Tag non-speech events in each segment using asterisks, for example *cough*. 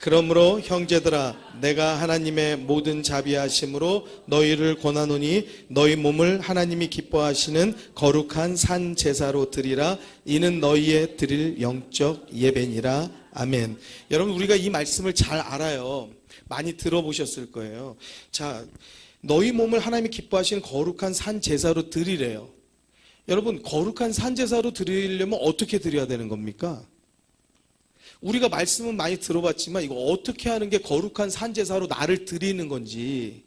그러므로 형제들아 내가 하나님의 모든 자비하심으로 너희를 권하노니 너희 몸을 하나님이 기뻐하시는 거룩한 산 제사로 드리라 이는 너희의 드릴 영적 예배니라 아멘. 여러분 우리가 이 말씀을 잘 알아요. 많이 들어보셨을 거예요. 자, 너희 몸을 하나님이 기뻐하시는 거룩한 산 제사로 드리래요. 여러분 거룩한 산 제사로 드리려면 어떻게 드려야 되는 겁니까? 우리가 말씀은 많이 들어봤지만 이거 어떻게 하는 게 거룩한 산제사로 나를 드리는 건지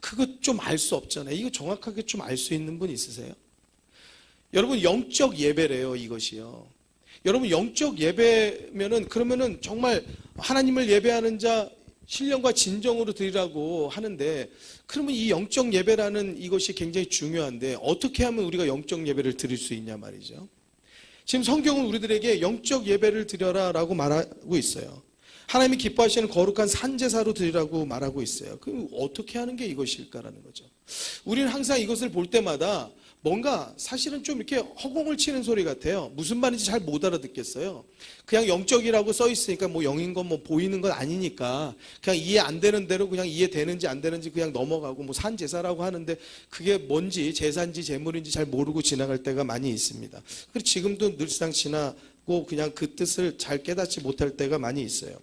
그거 좀알 수 없잖아요. 이거 정확하게 좀 알 수 있는 분 있으세요? 여러분 영적 예배래요, 이것이요. 여러분 영적 예배면은 그러면은 정말 하나님을 예배하는 자 신령과 진정으로 드리라고 하는데 그러면 이 영적 예배라는 이것이 굉장히 중요한데 어떻게 하면 우리가 영적 예배를 드릴 수 있냐 말이죠. 지금 성경은 우리들에게 영적 예배를 드려라 라고 말하고 있어요. 하나님이 기뻐하시는 거룩한 산제사로 드리라고 말하고 있어요. 그럼 어떻게 하는 게 이것일까라는 거죠. 우리는 항상 이것을 볼 때마다 뭔가 사실은 좀 이렇게 허공을 치는 소리 같아요. 무슨 말인지 잘 못 알아듣겠어요. 그냥 영적이라고 써 있으니까 뭐 영인 건 뭐 보이는 건 아니니까 그냥 이해 안 되는 대로 그냥 이해되는지 안 되는지 그냥 넘어가고 뭐 산 제사라고 하는데 그게 뭔지 제사인지 제물인지 잘 모르고 지나갈 때가 많이 있습니다. 그리고 지금도 늘상 지나고 그냥 그 뜻을 잘 깨닫지 못할 때가 많이 있어요.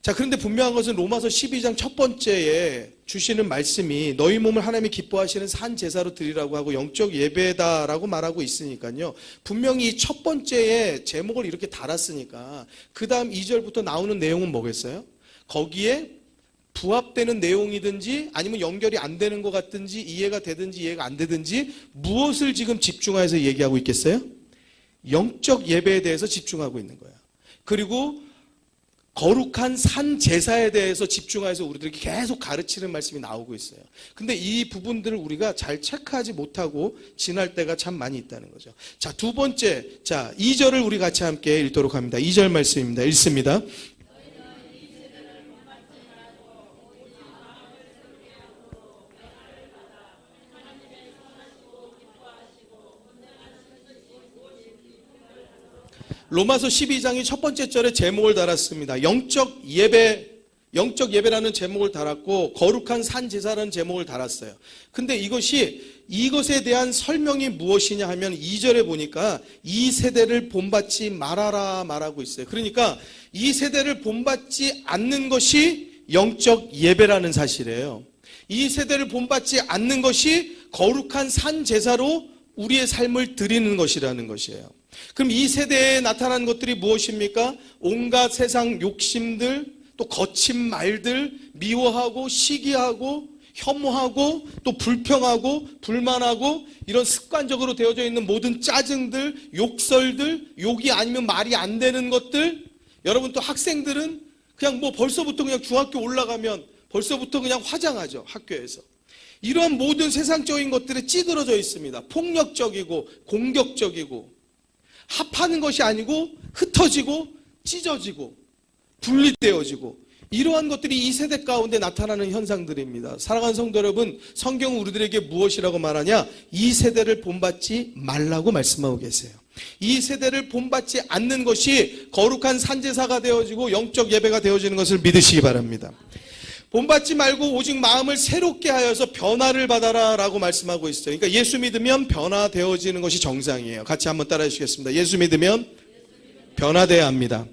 자, 그런데 분명한 것은 로마서 12장 첫 번째에 주시는 말씀이 너희 몸을 하나님이 기뻐하시는 산 제사로 드리라고 하고 영적 예배다라고 말하고 있으니까요. 분명히 첫 번째에 제목을 이렇게 달았으니까 그 다음 2절부터 나오는 내용은 뭐겠어요? 거기에 부합되는 내용이든지 아니면 연결이 안 되는 것 같든지 이해가 되든지 이해가 안 되든지 무엇을 지금 집중해서 얘기하고 있겠어요? 영적 예배에 대해서 집중하고 있는 거예요. 그리고 거룩한 산 제사에 대해서 집중해서 우리들에게 계속 가르치는 말씀이 나오고 있어요. 근데 이 부분들을 우리가 잘 체크하지 못하고 지날 때가 참 많이 있다는 거죠. 자, 두 번째. 자, 2절을 우리 같이 함께 읽도록 합니다. 2절 말씀입니다. 읽습니다. 로마서 12장이 첫 번째 절에 제목을 달았습니다. 영적 예배, 영적 예배라는 제목을 달았고, 거룩한 산 제사라는 제목을 달았어요. 근데 이것이, 이것에 대한 설명이 무엇이냐 하면 2절에 보니까 이 세대를 본받지 말아라 말하고 있어요. 그러니까 이 세대를 본받지 않는 것이 영적 예배라는 사실이에요. 이 세대를 본받지 않는 것이 거룩한 산 제사로 우리의 삶을 드리는 것이라는 것이에요. 그럼 이 세대에 나타난 것들이 무엇입니까? 온갖 세상 욕심들, 또 거친 말들, 미워하고 시기하고 혐오하고 또 불평하고 불만하고 이런 습관적으로 되어져 있는 모든 짜증들, 욕설들, 욕이 아니면 말이 안 되는 것들. 여러분 또 학생들은 그냥 뭐 벌써부터 그냥 중학교 올라가면 벌써부터 그냥 화장하죠. 학교에서. 이러한 모든 세상적인 것들에 찌들어져 있습니다. 폭력적이고 공격적이고 합하는 것이 아니고 흩어지고 찢어지고 분리되어지고 이러한 것들이 이 세대 가운데 나타나는 현상들입니다. 사랑하는 성도 여러분, 성경은 우리들에게 무엇이라고 말하냐? 이 세대를 본받지 말라고 말씀하고 계세요. 이 세대를 본받지 않는 것이 거룩한 산제사가 되어지고 영적 예배가 되어지는 것을 믿으시기 바랍니다. 본받지 말고 오직 마음을 새롭게 하여서 변화를 받아라 라고 말씀하고 있어요. 그러니까 예수 믿으면 변화되어지는 것이 정상이에요. 같이 한번 따라 해 주시겠습니다. 예수 믿으면 변화돼야 합니다.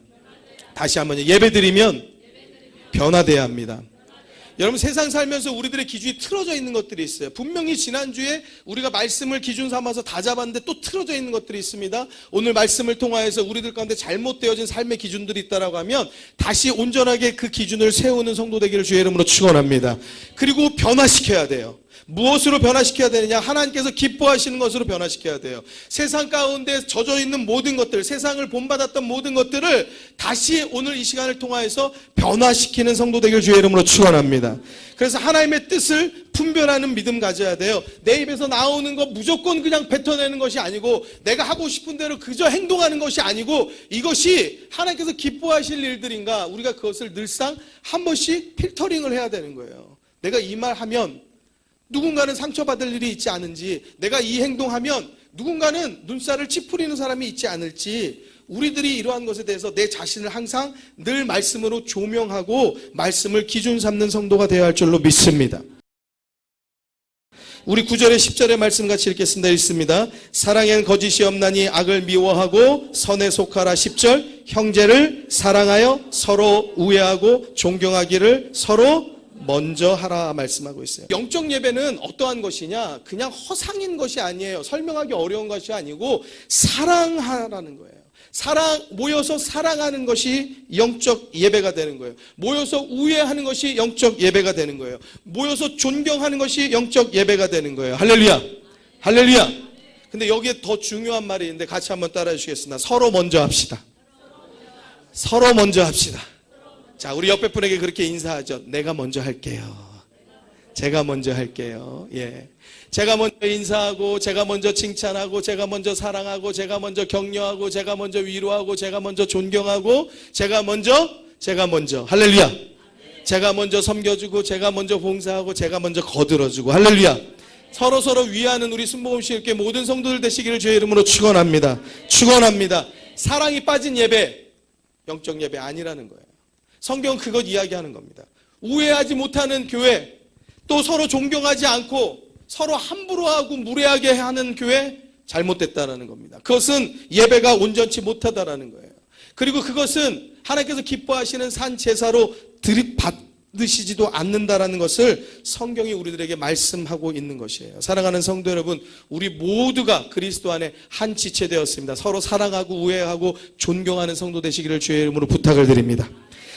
다시 한번 예배 드리면 변화돼야 합니다. 여러분 세상 살면서 우리들의 기준이 틀어져 있는 것들이 있어요. 분명히 지난주에 우리가 말씀을 기준 삼아서 다 잡았는데 또 틀어져 있는 것들이 있습니다. 오늘 말씀을 통하여서 우리들 가운데 잘못되어진 삶의 기준들이 있다라고 하면 다시 온전하게 그 기준을 세우는 성도 되기를 주의 이름으로 축원합니다. 그리고 변화시켜야 돼요. 무엇으로 변화시켜야 되느냐? 하나님께서 기뻐하시는 것으로 변화시켜야 돼요. 세상 가운데 젖어 있는 모든 것들, 세상을 본받았던 모든 것들을 다시 오늘 이 시간을 통하여서 변화시키는 성도 되기를 주의 이름으로 축원합니다. 그래서 하나님의 뜻을 분별하는 믿음 가져야 돼요. 내 입에서 나오는 거 무조건 그냥 뱉어내는 것이 아니고 내가 하고 싶은 대로 그저 행동하는 것이 아니고 이것이 하나님께서 기뻐하실 일들인가 우리가 그것을 늘상 한 번씩 필터링을 해야 되는 거예요. 내가 이 말 하면 누군가는 상처받을 일이 있지 않은지, 내가 이 행동하면 누군가는 눈살을 찌푸리는 사람이 있지 않을지, 우리들이 이러한 것에 대해서 내 자신을 항상 늘 말씀으로 조명하고 말씀을 기준 삼는 성도가 되어야 할 줄로 믿습니다. 우리 9절에 10절의 말씀 같이 읽겠습니다. 읽습니다. 사랑엔 거짓이 없나니 악을 미워하고 선에 속하라 10절 형제를 사랑하여 서로 우애하고 존경하기를 서로 먼저 하라 말씀하고 있어요. 영적 예배는 어떠한 것이냐? 그냥 허상인 것이 아니에요. 설명하기 어려운 것이 아니고 사랑하라는 거예요. 사랑 모여서 사랑하는 것이 영적 예배가 되는 거예요. 모여서 우애하는 것이 영적 예배가 되는 거예요. 모여서 존경하는 것이 영적 예배가 되는 거예요. 할렐루야. 할렐루야. 근데 여기에 더 중요한 말이 있는데 같이 한번 따라해 주시겠습니다. 서로 먼저 합시다. 서로 먼저 합시다. 자, 우리 옆에 분에게 그렇게 인사하죠. 내가 먼저 할게요. 제가 먼저 할게요. 예. 제가 먼저 인사하고, 제가 먼저 칭찬하고, 제가 먼저 사랑하고, 제가 먼저 격려하고, 제가 먼저 위로하고, 제가 먼저 존경하고, 제가 먼저, 제가 먼저. 할렐루야. 제가 먼저 섬겨주고, 제가 먼저 봉사하고, 제가 먼저 거들어주고. 할렐루야. 서로 서로 위하는 우리 순복음시교회 모든 성도들 되시기를 주의 이름으로 축원합니다. 축원합니다. 사랑이 빠진 예배, 영적 예배 아니라는 거예요. 성경은 그것 이야기하는 겁니다. 우애하지 못하는 교회, 또 서로 존경하지 않고 서로 함부로 하고 무례하게 하는 교회 잘못됐다라는 겁니다. 그것은 예배가 온전치 못하다라는 거예요. 그리고 그것은 하나님께서 기뻐하시는 산 제사로 들이받으시지도 않는다라는 것을 성경이 우리들에게 말씀하고 있는 것이에요. 사랑하는 성도 여러분, 우리 모두가 그리스도 안에 한 지체 되었습니다. 서로 사랑하고 우애하고 존경하는 성도 되시기를 주의 이름으로 부탁을 드립니다.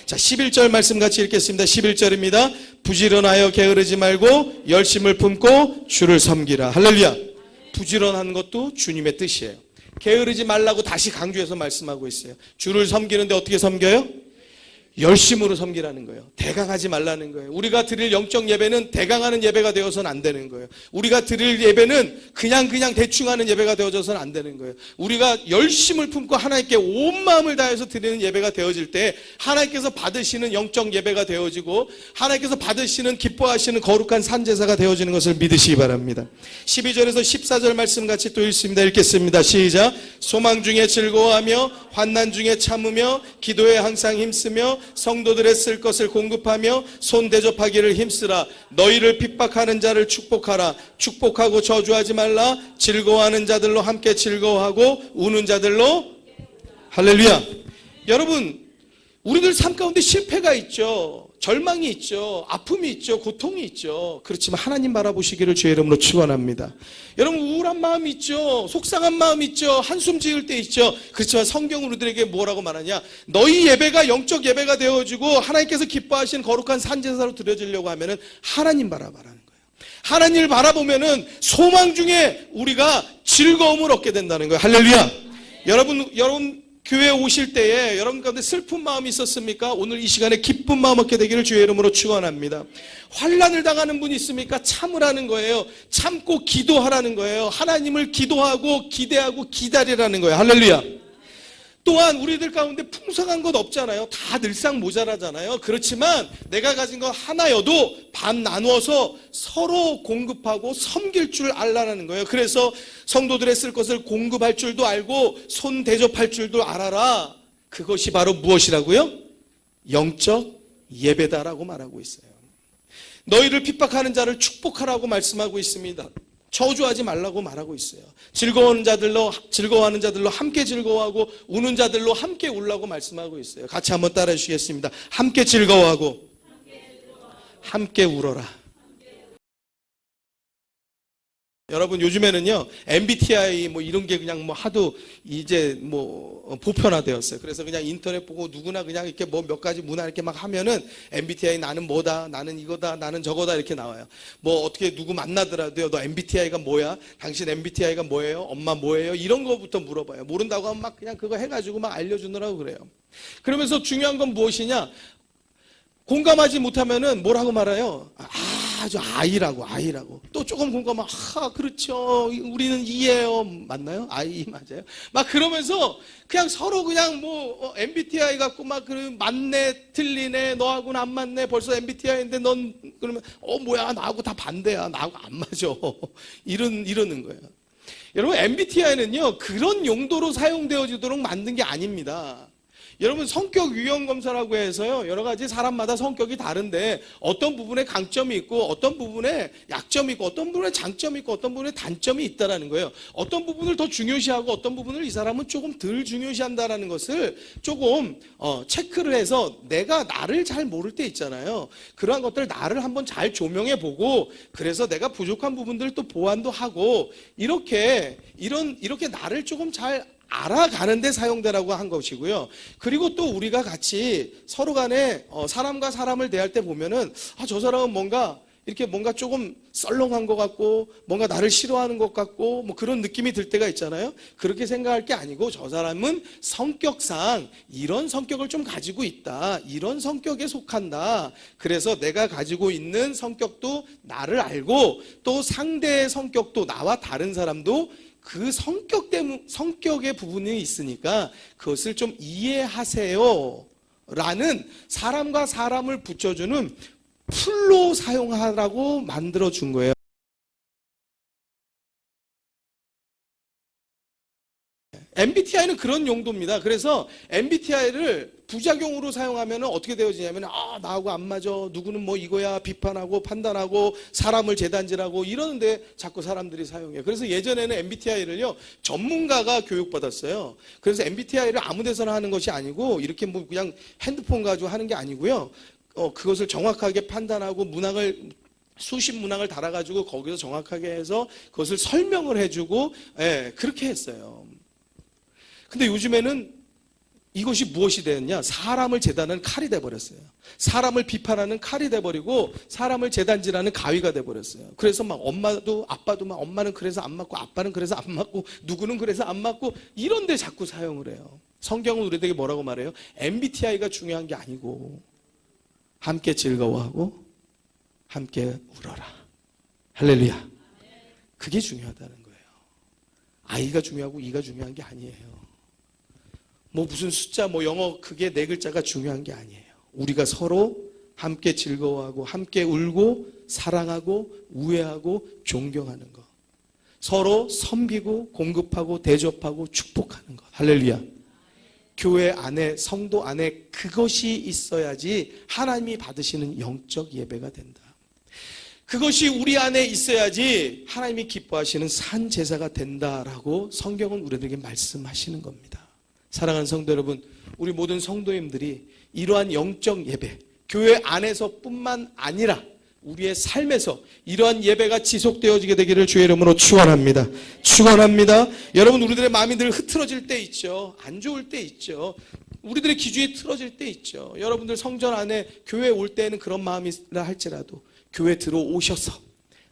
자, 11절 말씀 같이 읽겠습니다. 11절입니다. 부지런하여 게으르지 말고 열심을 품고 주를 섬기라. 할렐루야. 부지런한 것도 주님의 뜻이에요. 게으르지 말라고 다시 강조해서 말씀하고 있어요. 주를 섬기는데 어떻게 섬겨요? 열심으로 섬기라는 거예요. 대강하지 말라는 거예요. 우리가 드릴 영적 예배는 대강하는 예배가 되어서는 안 되는 거예요. 우리가 드릴 예배는 그냥 그냥 대충 하는 예배가 되어져서는 안 되는 거예요. 우리가 열심을 품고 하나님께 온 마음을 다해서 드리는 예배가 되어질 때 하나님께서 받으시는 영적 예배가 되어지고 하나님께서 받으시는 기뻐하시는 거룩한 산제사가 되어지는 것을 믿으시기 바랍니다. 12절에서 14절 말씀 같이 또 읽습니다. 읽겠습니다. 시작. 소망 중에 즐거워하며 환난 중에 참으며 기도에 항상 힘쓰며 성도들의 쓸 것을 공급하며 손 대접하기를 힘쓰라. 너희를 핍박하는 자를 축복하라. 축복하고 저주하지 말라. 즐거워하는 자들로 함께 즐거워하고 우는 자들로 할렐루야. 여러분 우리들 삶 가운데 실패가 있죠 절망이 있죠. 아픔이 있죠. 고통이 있죠. 그렇지만 하나님 바라보시기를 주의 이름으로 축원합니다. 여러분 우울한 마음 있죠? 속상한 마음 있죠? 한숨 지을 때 있죠? 그렇지만 성경 우리들에게 뭐라고 말하냐? 너희 예배가 영적 예배가 되어지고 하나님께서 기뻐하신 거룩한 산제사로 드려지려고 하면은 하나님 바라봐라는 거예요. 하나님을 바라보면은 소망 중에 우리가 즐거움을 얻게 된다는 거예요. 할렐루야! 여러분 여러분 교회에 오실 때에 여러분 가운데 슬픈 마음이 있었습니까? 오늘 이 시간에 기쁜 마음 얻게 되기를 주의 이름으로 축원합니다. 환란을 당하는 분이 있습니까? 참으라는 거예요. 참고 기도하라는 거예요. 하나님을 기도하고 기대하고 기다리라는 거예요. 할렐루야. 또한 우리들 가운데 풍성한 것 없잖아요. 다 늘상 모자라잖아요. 그렇지만 내가 가진 것 하나여도 반 나누어서 서로 공급하고 섬길 줄 알라는 거예요. 그래서 성도들의 쓸 것을 공급할 줄도 알고 손 대접할 줄도 알아라. 그것이 바로 무엇이라고요? 영적 예배다라고 말하고 있어요. 너희를 핍박하는 자를 축복하라고 말씀하고 있습니다. 저주하지 말라고 말하고 있어요. 즐거워하는 자들로 즐거워하는 자들로 함께 즐거워하고 우는 자들로 함께 울라고 말씀하고 있어요. 같이 한번 따라해 주시겠습니다. 함께 즐거워하고 함께 울어라. 여러분 요즘에는요 MBTI 뭐 이런 게 그냥 뭐 하도 이제 뭐 보편화되었어요. 그래서 그냥 인터넷 보고 누구나 그냥 이렇게 뭐 몇 가지 문화 이렇게 막 하면은 MBTI 나는 뭐다, 나는 이거다, 나는 저거다 이렇게 나와요. 뭐 어떻게 누구 만나더라도요, 너 MBTI가 뭐야? 당신 MBTI가 뭐예요? 엄마 뭐예요? 이런 거부터 물어봐요. 모른다고 하면 막 그냥 그거 해가지고 막 알려주느라고 그래요. 그러면서 중요한 건 무엇이냐? 공감하지 못하면은 뭐라고 말해요? 아 주 아이라고 아이라고. 또 조금 공감하면 아 그렇죠. 우리는 이해요. 맞나요? 아이 *laughs* 맞아요? 막 그러면서 그냥 서로 그냥 뭐 어, MBTI 갖고 막그 맞네 틀리네 너하고는 안 맞네 벌써 MBTI인데 넌 그러면 어 뭐야 나하고 다 반대야. 나하고 안 맞아. *laughs* 이런 이러는 거예요. 여러분 MBTI는요 그런 용도로 사용되어지도록 만든 게 아닙니다. 여러분 성격 유형 검사라고 해서요 여러 가지 사람마다 성격이 다른데 어떤 부분에 강점이 있고 어떤 부분에 약점이 있고 어떤 부분에 장점이 있고 어떤 부분에 단점이 있다라는 거예요. 어떤 부분을 더 중요시하고 어떤 부분을 이 사람은 조금 덜 중요시한다라는 것을 조금 어, 체크를 해서 내가 나를 잘 모를 때 있잖아요. 그러한 것들 나를 한번 잘 조명해 보고 그래서 내가 부족한 부분들 또 보완도 하고 이렇게 이런 이렇게 나를 조금 잘 알아가는 데 사용되라고 한 것이고요. 그리고 또 우리가 같이 서로 간에 어, 사람과 사람을 대할 때 보면은 아, 저 사람은 뭔가 이렇게 뭔가 조금 썰렁한 것 같고 뭔가 나를 싫어하는 것 같고 뭐 그런 느낌이 들 때가 있잖아요. 그렇게 생각할 게 아니고 저 사람은 성격상 이런 성격을 좀 가지고 있다. 이런 성격에 속한다. 그래서 내가 가지고 있는 성격도 나를 알고 또 상대의 성격도 나와 다른 사람도 그 성격 때문 성격의 부분이 있으니까 그것을 좀 이해하세요. 라는 사람과 사람을 붙여주는 풀로 사용하라고 만들어 준 거예요. MBTI는 그런 용도입니다. 그래서 MBTI를 부작용으로 사용하면 어떻게 되어지냐면 아 나하고 안 맞아 누구는 뭐 이거야 비판하고 판단하고 사람을 재단질하고 이러는데 자꾸 사람들이 사용해요. 그래서 예전에는 MBTI를요 전문가가 교육받았어요. 그래서 MBTI를 아무 데서나 하는 것이 아니고 이렇게 뭐 그냥 핸드폰 가지고 하는 게 아니고요. 어 그것을 정확하게 판단하고 문항을 수십 문항을 달아가지고 거기서 정확하게 해서 그것을 설명을 해주고 예, 그렇게 했어요. 근데 요즘에는 이것이 무엇이 되었냐? 사람을 재단하는 칼이 돼버렸어요. 사람을 비판하는 칼이 돼버리고 사람을 재단질하는 가위가 돼버렸어요. 그래서 막 엄마도 아빠도 막 엄마는 그래서 안 맞고 아빠는 그래서 안 맞고 누구는 그래서 안 맞고 이런데 자꾸 사용을 해요. 성경은 우리에게 뭐라고 말해요? MBTI가 중요한 게 아니고 함께 즐거워하고 함께 울어라. 할렐루야. 그게 중요하다는 거예요. 아이가 중요하고 이가 중요한 게 아니에요. 뭐 무슨 숫자 뭐 영어 그게 네 글자가 중요한 게 아니에요. 우리가 서로 함께 즐거워하고 함께 울고 사랑하고 우애하고 존경하는 것. 서로 섬기고 공급하고 대접하고 축복하는 것. 할렐루야. 교회 안에 성도 안에 그것이 있어야지 하나님이 받으시는 영적 예배가 된다. 그것이 우리 안에 있어야지 하나님이 기뻐하시는 산 제사가 된다라고 성경은 우리들에게 말씀하시는 겁니다. 사랑하는 성도 여러분, 우리 모든 성도님들이 이러한 영적 예배, 교회 안에서뿐만 아니라 우리의 삶에서 이러한 예배가 지속되어지게 되기를 주의 이름으로 축원합니다. 축원합니다. 여러분 우리들의 마음이 늘 흐트러질 때 있죠. 안 좋을 때 있죠. 우리들의 기준이 틀어질 때 있죠. 여러분들 성전 안에 교회 올 때는 그런 마음이라 할지라도 교회 들어오셔서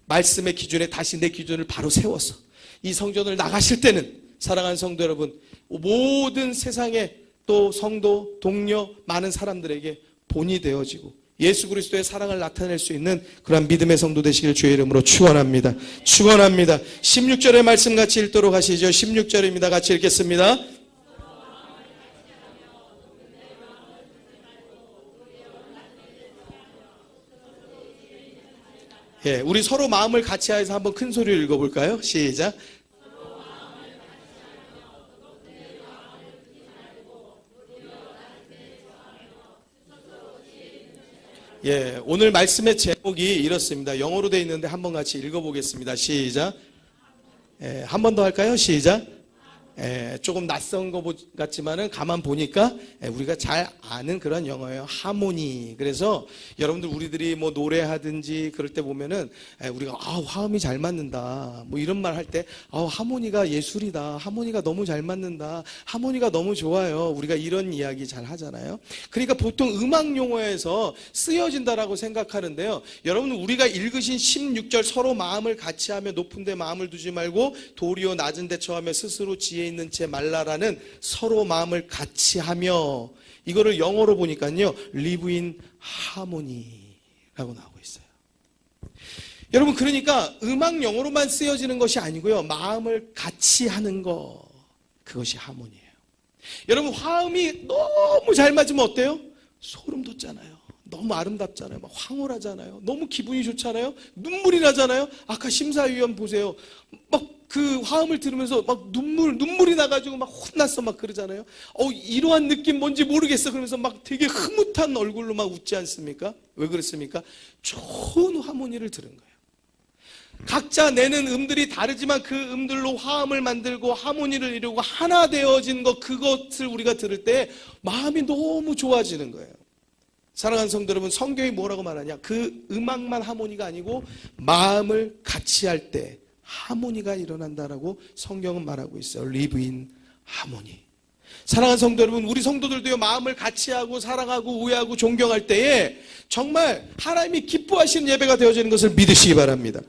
말씀의 기준에 다시 내 기준을 바로 세워서 이 성전을 나가실 때는 사랑하는 성도 여러분 모든 세상의 또 성도 동료 많은 사람들에게 본이 되어지고 예수 그리스도의 사랑을 나타낼 수 있는 그러한 믿음의 성도 되시길 주의 이름으로 축원합니다. 축원합니다. 16절의 말씀 같이 읽도록 하시죠. 16절입니다. 같이 읽겠습니다. 예, 우리 서로 마음을 같이 해서 한번 큰 소리로 읽어볼까요? 시작. 예, 오늘 말씀의 제목이 이렇습니다. 영어로 되어 있는데 한번 같이 읽어보겠습니다. 시작. 예, 한 번 더 할까요? 시작. 예, 조금 낯선 것 같지만은 가만 보니까 예, 우리가 잘 아는 그런 영어예요. 하모니. 그래서 여러분들 우리들이 뭐 노래하든지 그럴 때 보면은 예, 우리가 아 화음이 잘 맞는다. 뭐 이런 말 할 때 아 하모니가 예술이다. 하모니가 너무 잘 맞는다. 하모니가 너무 좋아요. 우리가 이런 이야기 잘 하잖아요. 그러니까 보통 음악 용어에서 쓰여진다라고 생각하는데요. 여러분 우리가 읽으신 16절 서로 마음을 같이 하며 높은 데 마음을 두지 말고 도리어 낮은 데 처하며 스스로 지혜 있는 채 말라라는 서로 마음을 같이 하며 이거를 영어로 보니까요. live in harmony라고 나오고 있어요. 여러분 그러니까 음악 영어로만 쓰여지는 것이 아니고요. 마음을 같이 하는 거 그것이 하모니예요. 여러분 화음이 너무 잘 맞으면 어때요? 소름 돋잖아요. 너무 아름답잖아요. 막 황홀하잖아요. 너무 기분이 좋잖아요. 눈물이 나잖아요. 아까 심사위원 보세요. 막 그 화음을 들으면서 막 눈물 눈물이 나가지고 막 혼났어 막 그러잖아요. 어 이러한 느낌 뭔지 모르겠어 그러면서 막 되게 흐뭇한 얼굴로 막 웃지 않습니까? 왜 그랬습니까? 좋은 하모니를 들은 거예요. 각자 내는 음들이 다르지만 그 음들로 화음을 만들고 하모니를 이루고 하나 되어진 것 그것을 우리가 들을 때 마음이 너무 좋아지는 거예요. 사랑하는 성도 여러분, 성경이 뭐라고 말하냐? 그 음악만 하모니가 아니고 마음을 같이 할 때 하모니가 일어난다라고 성경은 말하고 있어요. Live in harmony. 사랑하는 성도 여러분, 우리 성도들도요, 마음을 같이 하고 사랑하고 우애하고 존경할 때에 정말 하나님이 기뻐하시는 예배가 되어지는 것을 믿으시기 바랍니다.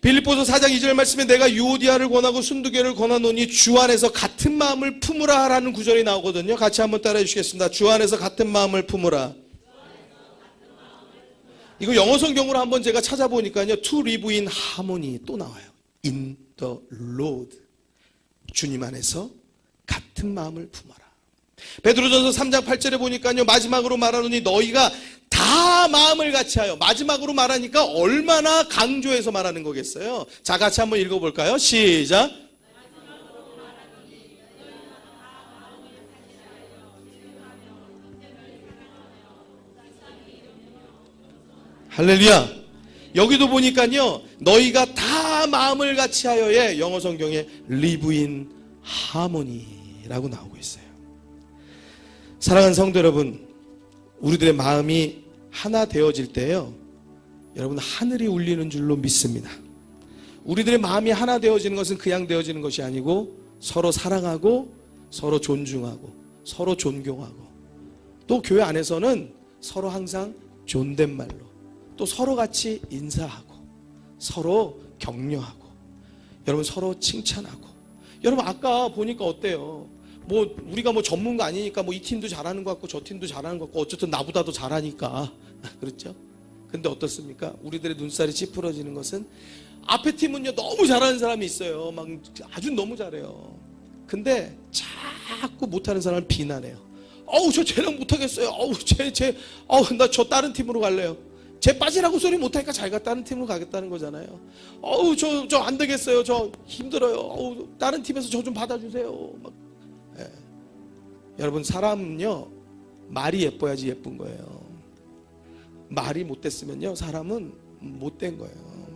빌립보서 4장 2절 말씀에 내가 유오디아를 권하고 순두개를 권하노니 주 안에서 같은 마음을 품으라 하라는 구절이 나오거든요. 같이 한번 따라해 주시겠습니다. 주 안에서 같은 마음을 품으라. 이거 영어 성경으로 한번 제가 찾아보니까요. To live in harmony 또 나와요. In the Lord. 주님 안에서 같은 마음을 품어라. 베드로전서 3장 8절에 보니까요. 마지막으로 말하노니 너희가 다 마음을 같이 하여 마지막으로 말하니까 얼마나 강조해서 말하는 거겠어요. 자, 같이 한번 읽어 볼까요? 시작. 할렐루야. 여기도 보니까요. 너희가 다 마음을 같이 하여의 영어 성경에 in harmony라고 나오고 있어요. 사랑하는 성도 여러분, 우리들의 마음이 하나 되어질 때요. 여러분 하늘이 울리는 줄로 믿습니다. 우리들의 마음이 하나 되어지는 것은 그냥 되어지는 것이 아니고 서로 사랑하고 서로 존중하고 서로 존경하고 또 교회 안에서는 서로 항상 존댓말로 또 서로 같이 인사하고 서로 격려하고 여러분 서로 칭찬하고 여러분 아까 보니까 어때요? 뭐 우리가 뭐 전문가 아니니까 뭐 이 팀도 잘하는 것 같고 저 팀도 잘하는 것 같고 어쨌든 나보다도 잘하니까 *laughs* 그렇죠? 근데 어떻습니까? 우리들의 눈살이 찌푸러지는 것은 앞에 팀은요 너무 잘하는 사람이 있어요. 막 아주 너무 잘해요. 근데 자꾸 못하는 사람을 비난해요. 어우 저 쟤랑 못하겠어요. 어우 쟤쟤 어우 나 저 다른 팀으로 갈래요. 쟤 빠지라고 소리 못하니까 자기가 다른 팀으로 가겠다는 거잖아요. 어우 저 저 안 되겠어요. 저 힘들어요. 어우 다른 팀에서 저 좀 받아주세요. 막 예. 여러분 사람은요 말이 예뻐야지 예쁜 거예요. 말이 못됐으면요 사람은 못된 거예요.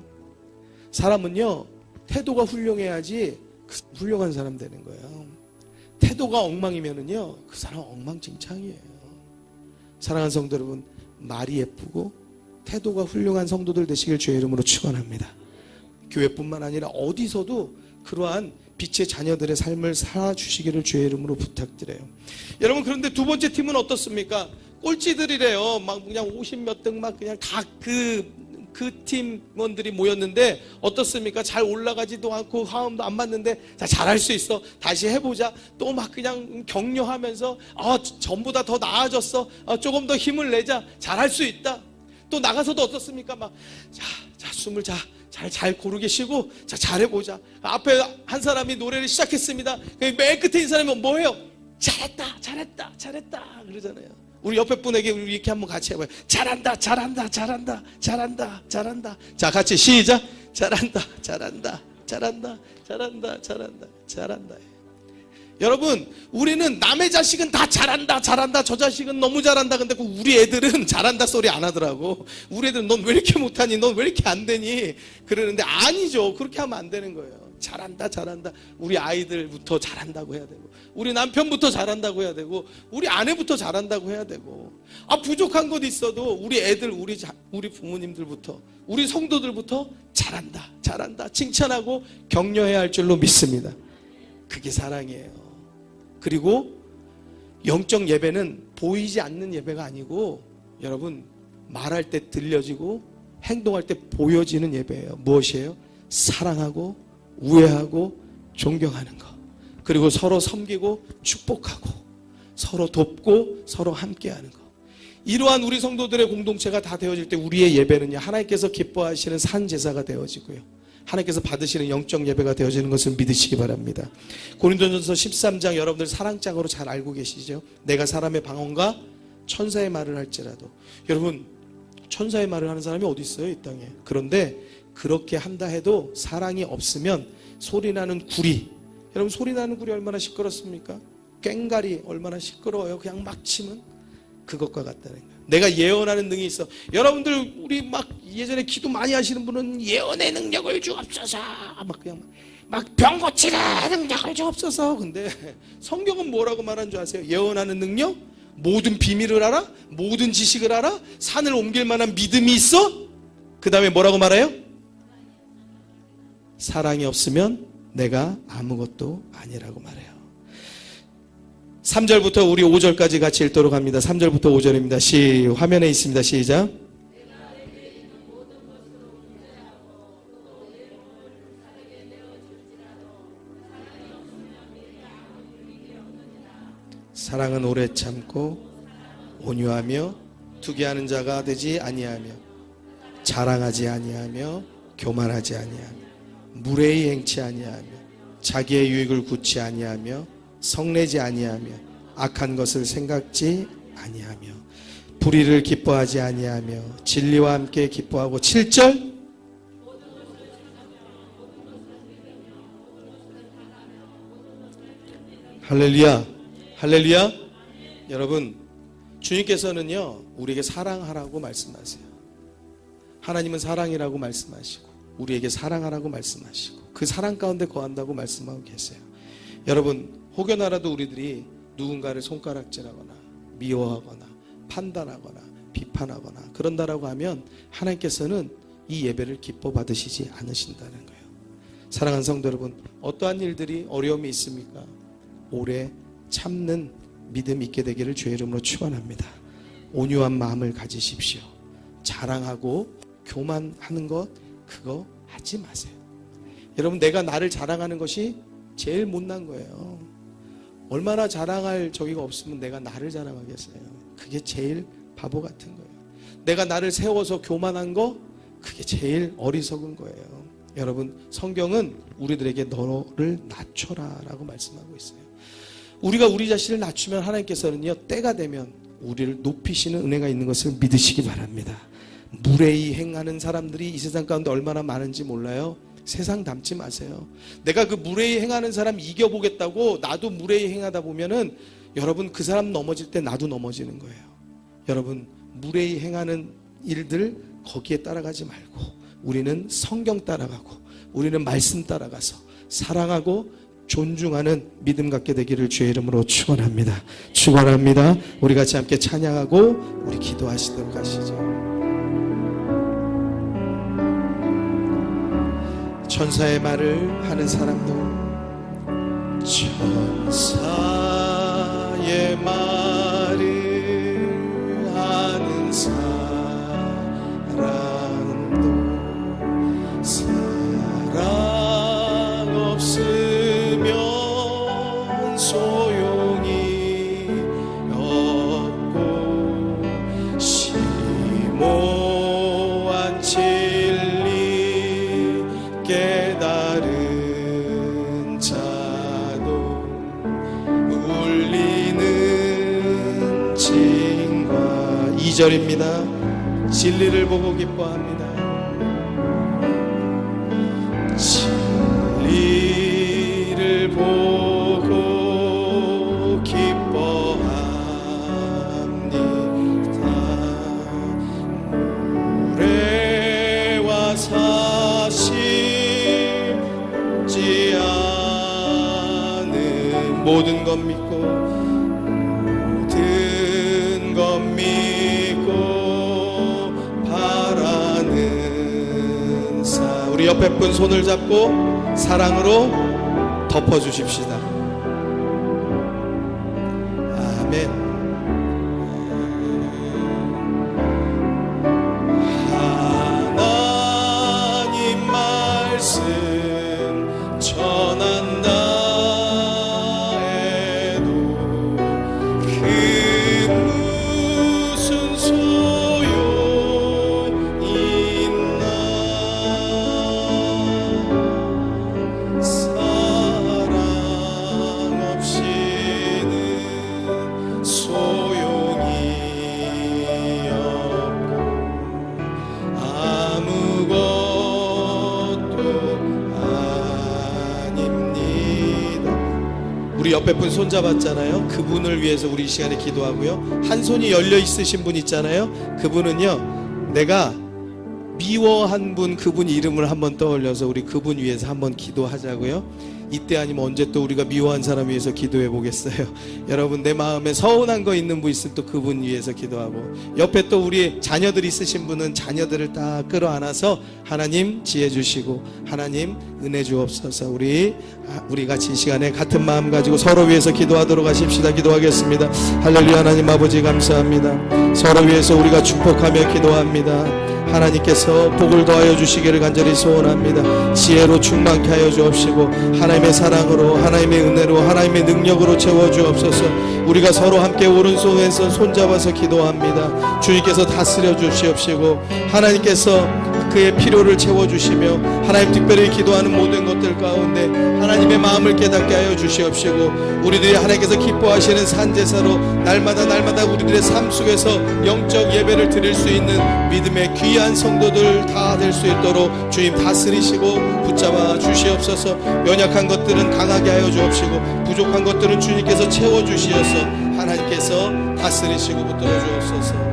사람은요 태도가 훌륭해야지 그 훌륭한 사람 되는 거예요. 태도가 엉망이면은요 그 사람 은 엉망진창이에요. 사랑하는 성도 여러분 말이 예쁘고 태도가 훌륭한 성도들 되시길 주의 이름으로 축원합니다. 교회뿐만 아니라 어디서도 그러한 빛의 자녀들의 삶을 살아주시기를 주의 이름으로 부탁드려요. 여러분 그런데 두 번째 팀은 어떻습니까? 꼴찌들이래요. 막 그냥 50몇 등 막 그냥 다그 그 팀원들이 모였는데 어떻습니까? 잘 올라가지도 않고 화음도 안 맞는데 자 잘할 수 있어 다시 해보자 또 막 그냥 격려하면서 아 전보다 더 나아졌어 아, 조금 더 힘을 내자 잘할 수 있다 또 나가서도 어떻습니까? 막, 자, 자, 숨을 자, 잘, 잘 고르게 쉬고, 자, 잘해보자. 앞에 한 사람이 노래를 시작했습니다. 맨 끝에 있는 사람이 뭐예요? 잘했다, 잘했다, 잘했다. 그러잖아요. 우리 옆에 분에게 우리 이렇게 한번 같이 해봐요. 잘한다, 잘한다, 잘한다, 잘한다, 잘한다. 자, 같이 시작. 잘한다, 잘한다, 잘한다, 잘한다, 잘한다, 잘한다. 여러분, 우리는 남의 자식은 다 잘한다, 잘한다, 저 자식은 너무 잘한다. 근데 그 우리 애들은 *laughs* 잘한다 소리 안 하더라고. 우리 애들은 넌 왜 이렇게 못하니? 넌 왜 이렇게 안 되니? 그러는데 아니죠. 그렇게 하면 안 되는 거예요. 잘한다, 잘한다. 우리 아이들부터 잘한다고 해야 되고, 우리 남편부터 잘한다고 해야 되고, 우리 아내부터 잘한다고 해야 되고, 아, 부족한 것 있어도 우리 애들, 우리, 자, 우리 부모님들부터, 우리 성도들부터 잘한다, 잘한다. 칭찬하고 격려해야 할 줄로 믿습니다. 그게 사랑이에요. 그리고 영적 예배는 보이지 않는 예배가 아니고 여러분 말할 때 들려지고 행동할 때 보여지는 예배예요. 무엇이에요? 사랑하고 우애하고 존경하는 것. 그리고 서로 섬기고 축복하고 서로 돕고 서로 함께하는 것. 이러한 우리 성도들의 공동체가 다 되어질 때 우리의 예배는요 하나님께서 기뻐하시는 산 제사가 되어지고요. 하나님께서 받으시는 영적 예배가 되어지는 것을 믿으시기 바랍니다. 고린도전서 13장 여러분들 사랑장으로 잘 알고 계시죠? 내가 사람의 방언과 천사의 말을 할지라도 여러분 천사의 말을 하는 사람이 어디 있어요, 이 땅에. 그런데 그렇게 한다 해도 사랑이 없으면 소리 나는 구리. 여러분 소리 나는 구리 얼마나 시끄럽습니까? 꽹가리 얼마나 시끄러워요. 그냥 막 치면 그것과 같다는 거예요. 내가 예언하는 능이 있어. 여러분들 우리 막 예전에 기도 많이 하시는 분은 예언의 능력을 주옵소서. 막 그냥 막 병 고치는 능력을 주옵소서. 근데 성경은 뭐라고 말한 줄 아세요? 예언하는 능력? 모든 비밀을 알아? 모든 지식을 알아? 산을 옮길 만한 믿음이 있어? 그 다음에 뭐라고 말해요? 사랑이 없으면 내가 아무것도 아니라고 말해요. 3절부터 우리 5절까지 같이 읽도록 합니다. 3절부터 5절입니다. 시 화면에 있습니다. 시작. 사랑은 오래 참고 온유하며 투기하는 자가 되지 아니하며 자랑하지 아니하며 교만하지 아니하며 무례히 행치 아니하며 자기의 유익을 굳지 아니하며 성내지 아니하며 악한 것을 생각지 아니하며 불의를 기뻐하지 아니하며 진리와 함께 기뻐하고 7절? 할렐루야. 할렐루야. 여러분 주님께서는요 우리에게 사랑하라고 말씀하세요. 하나님은 사랑이라고 말씀하시고 우리에게 사랑하라고 말씀하시고 그 사랑 가운데 거한다고 말씀하고 계세요. 여러분 혹여나라도 우리들이 누군가를 손가락질하거나 미워하거나 판단하거나 비판하거나 그런다라고 하면 하나님께서는 이 예배를 기뻐 받으시지 않으신다는 거예요. 사랑하는 성도 여러분, 어떠한 일들이 어려움이 있습니까? 오래 참는 믿음 있게 되기를 주의 이름으로 축원합니다. 온유한 마음을 가지십시오. 자랑하고 교만하는 것 그거 하지 마세요. 여러분 내가 나를 자랑하는 것이 제일 못난 거예요. 얼마나 자랑할 저기가 없으면 내가 나를 자랑하겠어요. 그게 제일 바보 같은 거예요. 내가 나를 세워서 교만한 거 그게 제일 어리석은 거예요. 여러분 성경은 우리들에게 너를 낮춰라라고 말씀하고 있어요. 우리가 우리 자신을 낮추면 하나님께서는요 때가 되면 우리를 높이시는 은혜가 있는 것을 믿으시기 바랍니다. 무례히 행하는 사람들이 이 세상 가운데 얼마나 많은지 몰라요. 세상 닮지 마세요. 내가 그 무례히 행하는 사람 이겨보겠다고 나도 무례히 행하다 보면은 여러분 그 사람 넘어질 때 나도 넘어지는 거예요. 여러분 무례히 행하는 일들 거기에 따라가지 말고 우리는 성경 따라가고 우리는 말씀 따라가서 사랑하고 존중하는 믿음 갖게 되기를 주의 이름으로 축원합니다. 축원합니다. 우리 같이 함께 찬양하고 우리 기도하시도록 하시죠. 천사의 말을 하는 사람도 천사의 말 2절입니다 진리를 보고 기뻐합니다 진리를 보고 기뻐합니다. 모래와 사실지 않은 모든 것 믿고 옆에 분 손을 잡고 사랑으로 덮어 주십시다. 아멘. 옆에 분 손잡았잖아요. 그분을 위해서 우리 이 시간에 기도하고요. 한 손이 열려 있으신 분 있잖아요. 그분은요. 내가 미워한 분 그분 이름을 한번 떠올려서 우리 그분 위해서 한번 기도하자고요. 이때 아니면 언제 또 우리가 미워한 사람 위해서 기도해 보겠어요. *laughs* 여러분 내 마음에 서운한 거 있는 분 있으면 또 그분 위해서 기도하고 옆에 또 우리 자녀들 있으신 분은 자녀들을 다 끌어안아서 하나님 지혜 주시고 하나님 은혜 주옵소서. 우리 아, 우리 같이 이 시간에 같은 마음 가지고 서로 위해서 기도하도록 하십시다. 기도하겠습니다. 할렐루야 하나님 아버지 감사합니다. 서로 위해서 우리가 축복하며 기도합니다. 하나님께서 복을 더하여 주시기를 간절히 소원합니다. 지혜로 충만케 하여 주옵시고 하나님의 사랑으로 하나님의 은혜로 하나님의 능력으로 채워 주옵소서. 우리가 서로 함께 오른손에서 손잡아서 기도합니다. 주님께서 다스려 주시옵시고 하나님께서 그의 필요를 채워 주시며 하나님 특별히 기도하는 모든 것들 가운데 하나님의 마음을 깨닫게 하여 주시옵시고 우리들이 하나님께서 기뻐하시는 산제사로 날마다 날마다 우리들의 삶 속에서 영적 예배를 드릴 수 있는 믿음의 귀한 성도들 다 될 수 있도록 주님 다스리시고 붙잡아 주시옵소서. 연약한 것들은 강하게 하여 주옵시고 부족한 것들은 주님께서 채워 주시어서 하나님께서 다스리시고 붙들어 주옵소서